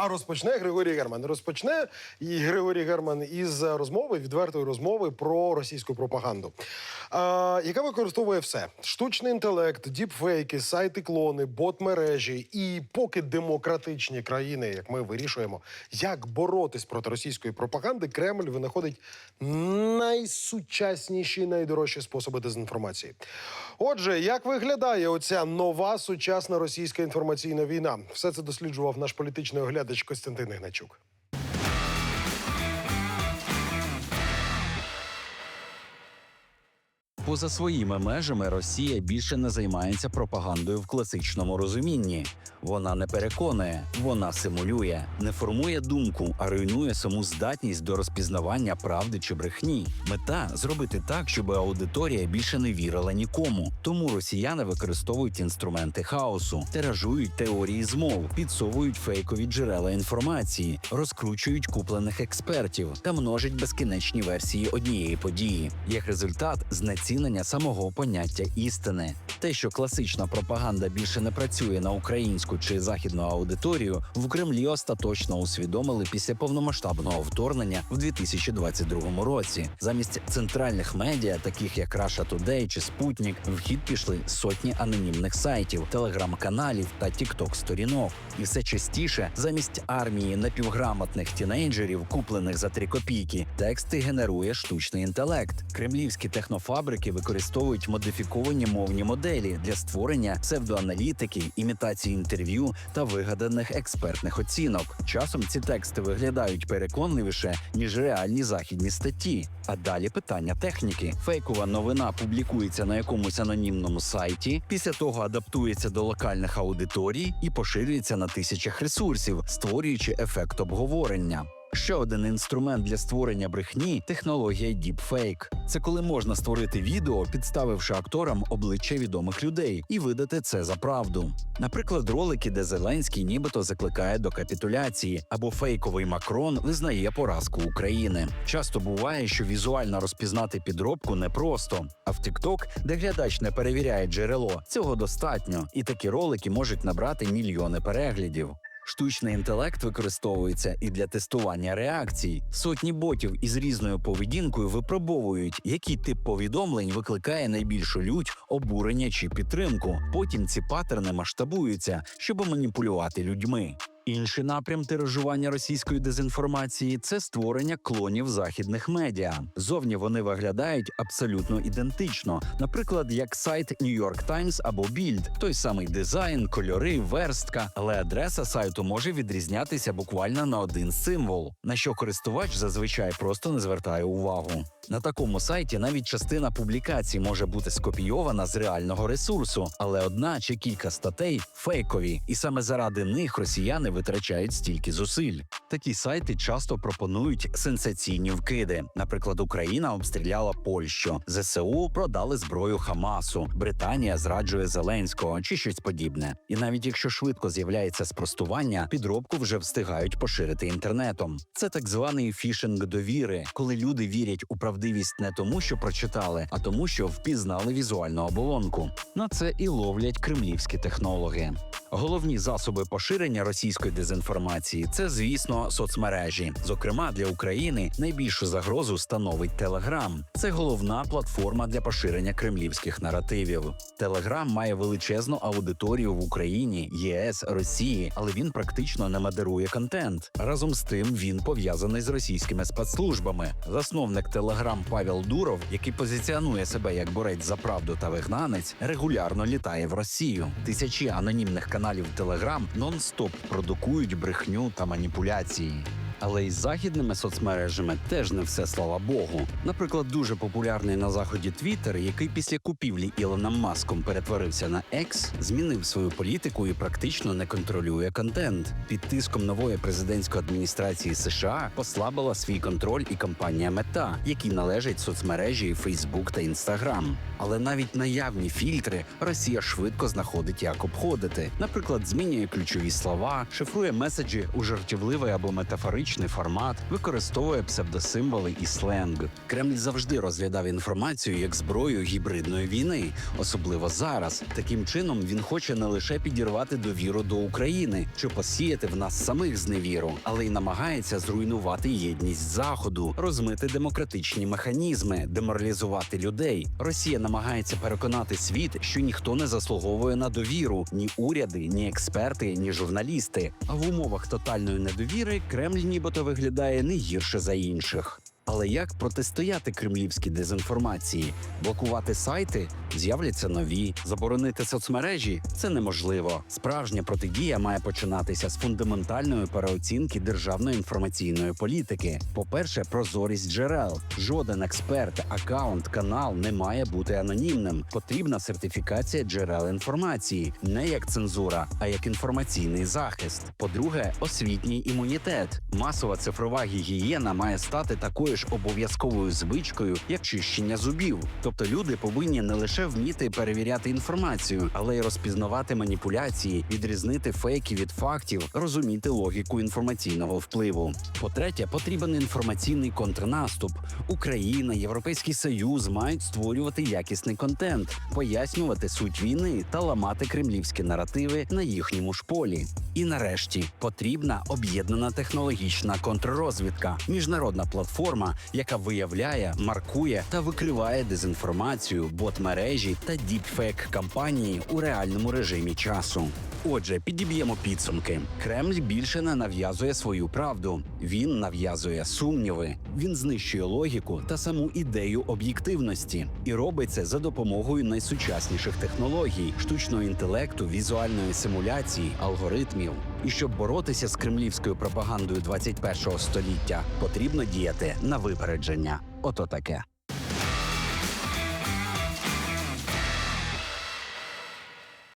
А розпочне Григорій Герман. Розпочне і Григорій Герман із розмови, відвертої розмови про російську пропаганду, яка використовує все: штучний інтелект, діпфейки, сайти клони, бот-мережі. І поки демократичні країни, як ми вирішуємо, як боротись проти російської пропаганди, Кремль винаходить найсучасніші, найдорожчі способи дезінформації. Отже, як виглядає оця нова сучасна російська інформаційна війна? Все це досліджував наш політичний оглядач Костянтин Ігначук. Поза своїми межами Росія більше не займається пропагандою в класичному розумінні. Вона не переконує, вона симулює, не формує думку, а руйнує саму здатність до розпізнавання правди чи брехні. Мета зробити так, щоб аудиторія більше не вірила нікому. Тому росіяни використовують інструменти хаосу, тиражують теорії змов, підсовують фейкові джерела інформації, розкручують куплених експертів та множать безкінечні версії однієї події. Як результат, знецінення самого поняття істини. Те, що класична пропаганда більше не працює на українську чи західну аудиторію, в Кремлі остаточно усвідомили після повномасштабного вторгнення в 2022 році. Замість центральних медіа, таких як Russia Today чи Спутник, в хід пішли сотні анонімних сайтів, телеграм-каналів та тікток-сторінок. І все частіше, замість армії напівграмотних тінейджерів, куплених за три копійки, тексти генерує штучний інтелект. Кремлівські технофабрики використовують модифіковані мовні моделі для створення псевдоаналітики, імітації інтерв'ю та вигаданих експертних оцінок. Часом ці тексти виглядають переконливіше ніж реальні західні статті. А далі питання техніки. Фейкова новина публікується на якомусь анонімному сайті, після того адаптується до локальних аудиторій і поширюється на тисячах ресурсів, створюючи ефект обговорення. Ще один інструмент для створення брехні технологія Deepfake. Це коли можна створити відео, підставивши акторам обличчя відомих людей, і видати це за правду. Наприклад, ролики, де Зеленський нібито закликає до капітуляції, або фейковий Макрон визнає поразку України. Часто буває, що візуально розпізнати підробку непросто. А в TikTok, де глядач не перевіряє джерело, цього достатньо, і такі ролики можуть набрати мільйони переглядів. Штучний інтелект використовується і для тестування реакцій. Сотні ботів із різною поведінкою випробовують, який тип повідомлень викликає найбільшу лють, обурення чи підтримку. Потім ці паттерни масштабуються, щоб маніпулювати людьми. Інший напрям тиражування російської дезінформації це створення клонів західних медіа. Зовні вони виглядають абсолютно ідентично, наприклад, як сайт New York Times або Bild. той самий дизайн, кольори, верстка, але адреса сайту може відрізнятися буквально на один символ, на що користувач зазвичай просто не звертає увагу. На такому сайті навіть частина публікацій може бути скопійована з реального ресурсу, але одна чи кілька статей фейкові, і саме заради них росіяни витрачають стільки зусиль. Такі сайти часто пропонують сенсаційні вкиди. Наприклад, Україна обстріляла Польщу, ЗСУ продали зброю Хамасу, Британія зраджує Зеленського чи щось подібне. І навіть якщо швидко з'являється спростування, підробку вже встигають поширити інтернетом. Це так званий фішинг довіри, коли люди вірять у правдивість не тому, що прочитали, а тому, що впізнали візуальну оболонку. На це і ловлять кремлівські технологи. Головні засоби поширення російської дезінформації це, звісно, соцмережі. Зокрема, для України найбільшу загрозу становить Телеграм. Це головна платформа для поширення кремлівських наративів. Телеграм має величезну аудиторію в Україні, ЄС, Росії, але він практично не модерує контент. Разом з тим він пов'язаний з російськими спецслужбами. Засновник Телеграм Павел Дуров, який позиціонує себе як борець за правду та вигнанець, регулярно літає в Росію. Тисячі анонімних каналів Telegram нон-стоп продукують брехню та маніпуляції. Але із західними соцмережами теж не все слава Богу. Наприклад, дуже популярний на заході Twitter, який після купівлі Ілоном Маском перетворився на X, змінив свою політику і практично не контролює контент. Під тиском нової президентської адміністрації США послабила свій контроль і компанія Мета, якій належать соцмережі Facebook та Instagram. Але навіть наявні фільтри Росія швидко знаходить, як обходити. Наприклад, змінює ключові слова, шифрує меседжі у жартівливий або метафоричний графічний формат, використовує псевдосимволи і сленг. Кремль завжди розглядав інформацію як зброю гібридної війни, особливо зараз. Таким чином він хоче не лише підірвати довіру до України чи посіяти в нас самих зневіру, але й намагається зруйнувати єдність заходу, розмити демократичні механізми, деморалізувати людей. Росія намагається переконати світ, що ніхто не заслуговує на довіру ні уряди, ні експерти, ні журналісти. А в умовах тотальної недовіри Кремль нібито виглядає не гірше за інших. Але як протистояти кремлівській дезінформації? Блокувати сайти з'являться нові, заборонити соцмережі це неможливо. Справжня протидія має починатися з фундаментальної переоцінки державної інформаційної політики. По-перше, прозорість джерел. Жоден експерт, акаунт, канал не має бути анонімним. Потрібна сертифікація джерел інформації, не як цензура, а як інформаційний захист. По-друге, освітній імунітет. Масова цифрова гігієна має стати такою ж обов'язковою звичкою, як чищення зубів. Тобто люди повинні не лише вміти перевіряти інформацію, але й розпізнавати маніпуляції, відрізнити фейки від фактів, розуміти логіку інформаційного впливу. По-третє, потрібен інформаційний контрнаступ. Україна, Європейський Союз мають створювати якісний контент, пояснювати суть війни та ламати кремлівські наративи на їхньому ж полі. І нарешті потрібна об'єднана технологічна контррозвідка, міжнародна платформа, яка виявляє, маркує та викриває дезінформацію, бот-мережі та діпфейк кампанії у реальному режимі часу. Отже, підіб'ємо підсумки. Кремль більше не нав'язує свою правду. Він нав'язує сумніви. Він знищує логіку та саму ідею об'єктивності і робить це за допомогою найсучасніших технологій, штучного інтелекту, візуальної симуляції, алгоритмів. І щоб боротися з кремлівською пропагандою 21-го століття, потрібно діяти на випередження. Ото таке.